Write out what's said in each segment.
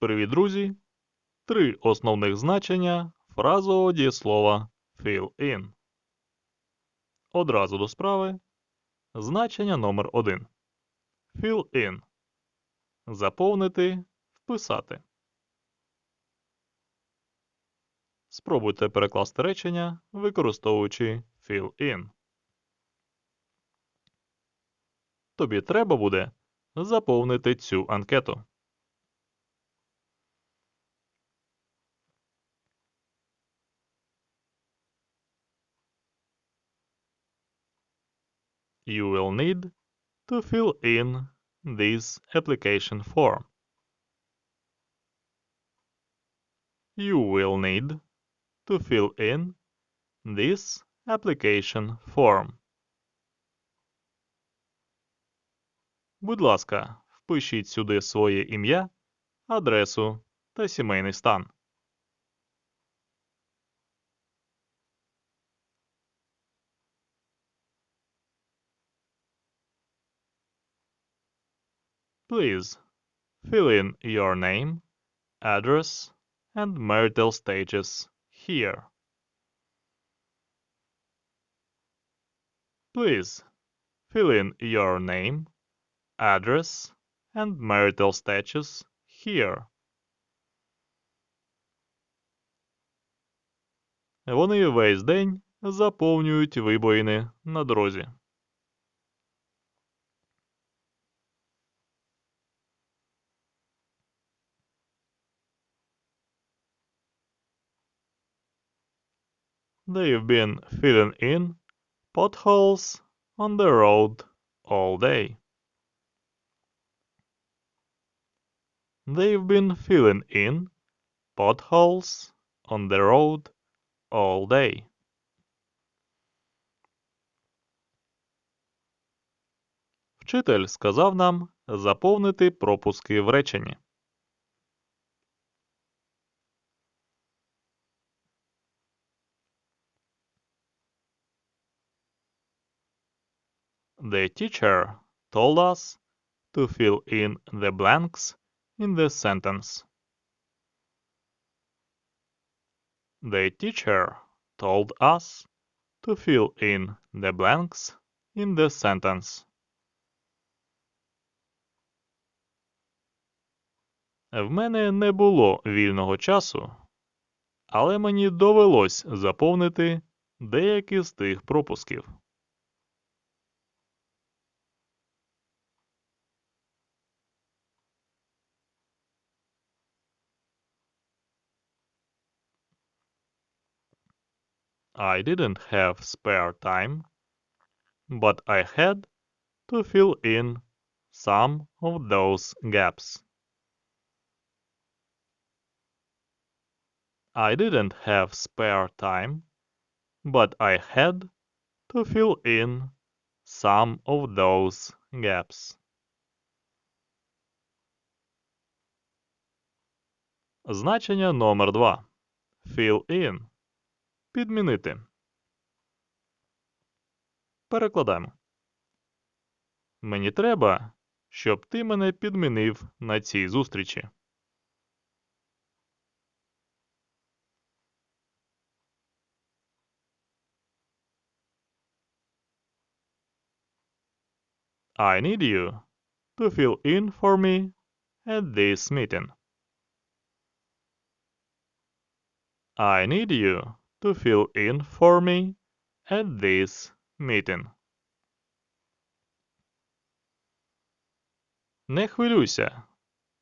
Привіт, друзі! Три основних значення фразового дієслова fill in. Одразу до справи. Значення номер 1. Fill in. Заповнити, вписати. Спробуйте перекласти речення, використовуючи fill in. Тобі треба буде заповнити цю анкету. You will need to fill in this application form. You will need to fill in this application form. Будь ласка, впишіть сюди своє ім'я, адресу та сімейний стан. Please fill in your name, address, and marital status here. Please fill in your name, address, and marital status here. Вони весь день заповнюють вибоїни на дорозі. They've been filling in potholes on the road all day. They've been filling in potholes on the road all day. Вчитель сказав нам заповнити пропуски в реченні. The teacher told us to fill in the blanks in the sentence. The teacher told us to fill in the blanks in the sentence. В мене не було вільного часу, але мені довелось заповнити деякі з тих пропусків. I didn't have spare time, but I had to fill in some of those gaps. I didn't have spare time, but I had to fill in some of those gaps. Значення номер 2. Fill in. Підмінити. Перекладаємо. Мені треба, щоб ти мене підмінив на цій зустрічі. I need you to fill in for me at this meeting. I need you to fill in for me at this meeting. Не хвилюйся.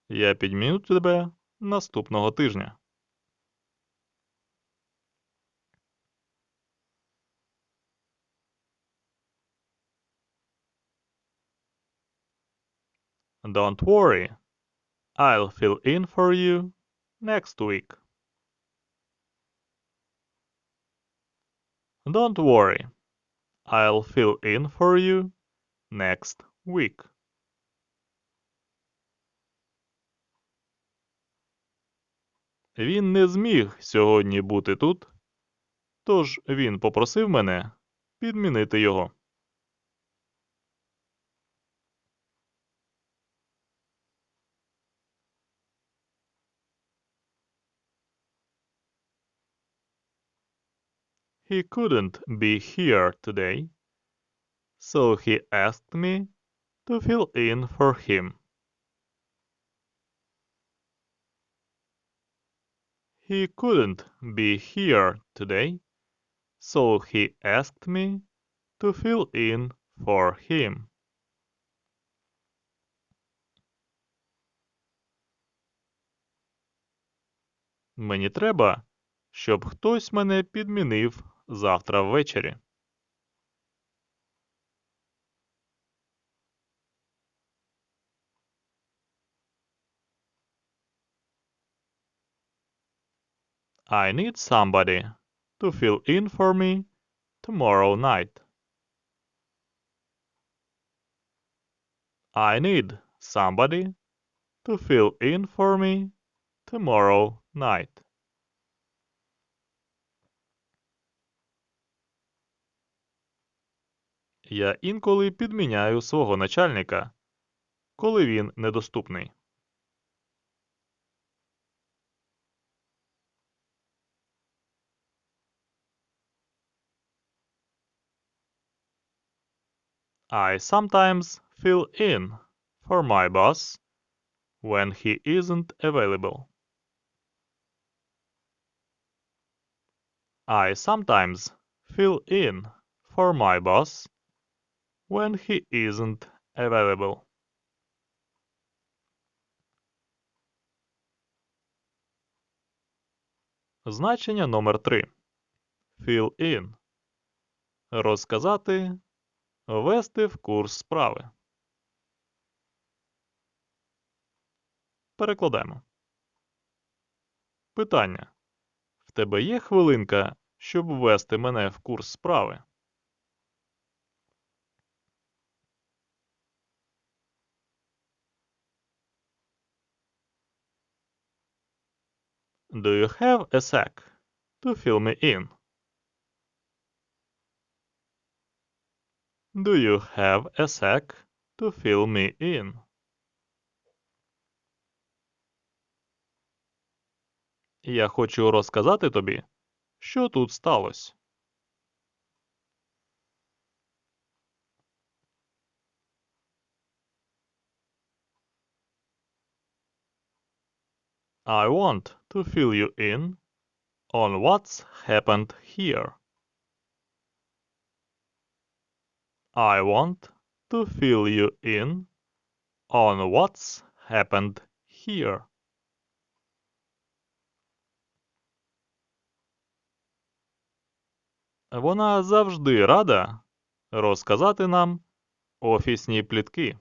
Я підміню тебе наступного тижня. Don't worry. I'll fill in for you next week. Don't worry. I'll fill in for you next week. Він не зміг сьогодні бути тут, тож він попросив мене підмінити його. he couldn't be here today, so he asked me to fill in for him. He couldn't be here today, so he asked me to fill in for him. Мені треба, щоб хтось мене підмінив завтра ввечері. I need somebody to fill in for me tomorrow night. I need somebody to fill in for me tomorrow night. Я інколи підміняю свого начальника, коли він недоступний. I sometimes fill in for my boss when he isn't available. I sometimes fill in for my boss when he isn't available. Значення номер 3. Fill in. Розказати. Ввести в курс справи. Перекладаємо. Питання. В тебе є хвилинка, щоб ввести мене в курс справи? Do you have a sec to fill me in? Do you have a sec to fill me in? Я хочу розказати тобі, що тут сталося. I want to fill you in on what's happened here. I want to fill you in on what's happened here. Вона завжди рада розказати нам офісні плітки.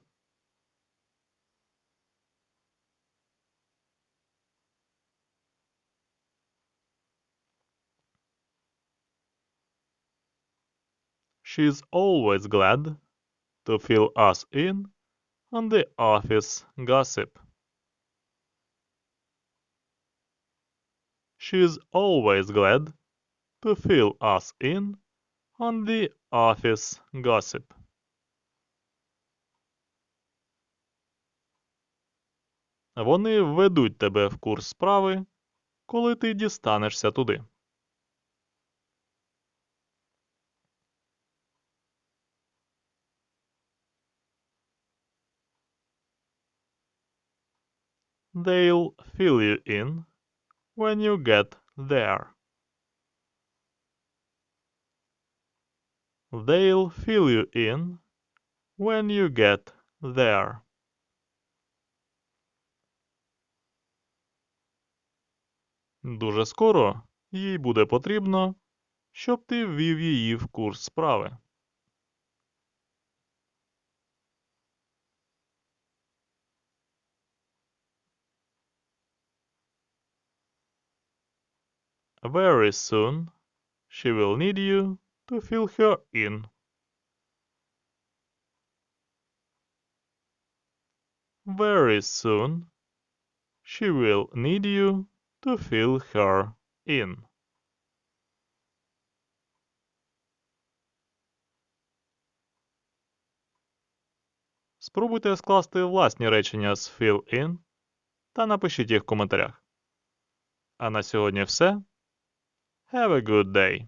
She's always glad to fill us in on the office gossip. She's always glad to fill us in on the office gossip. Вони введуть тебе в курс справи, коли ти дістанешся туди. They'll fill you in when you get there. They'll fill you in when you get there. Дуже скоро їй буде потрібно, щоб ти ввів її в курс справи. Very soon she will need you to fill her in. Very soon she will need you to fill her in. Спробуйте скласти власні речення з fill in та напишіть їх в коментарях. А на сьогодні все. Have a good day.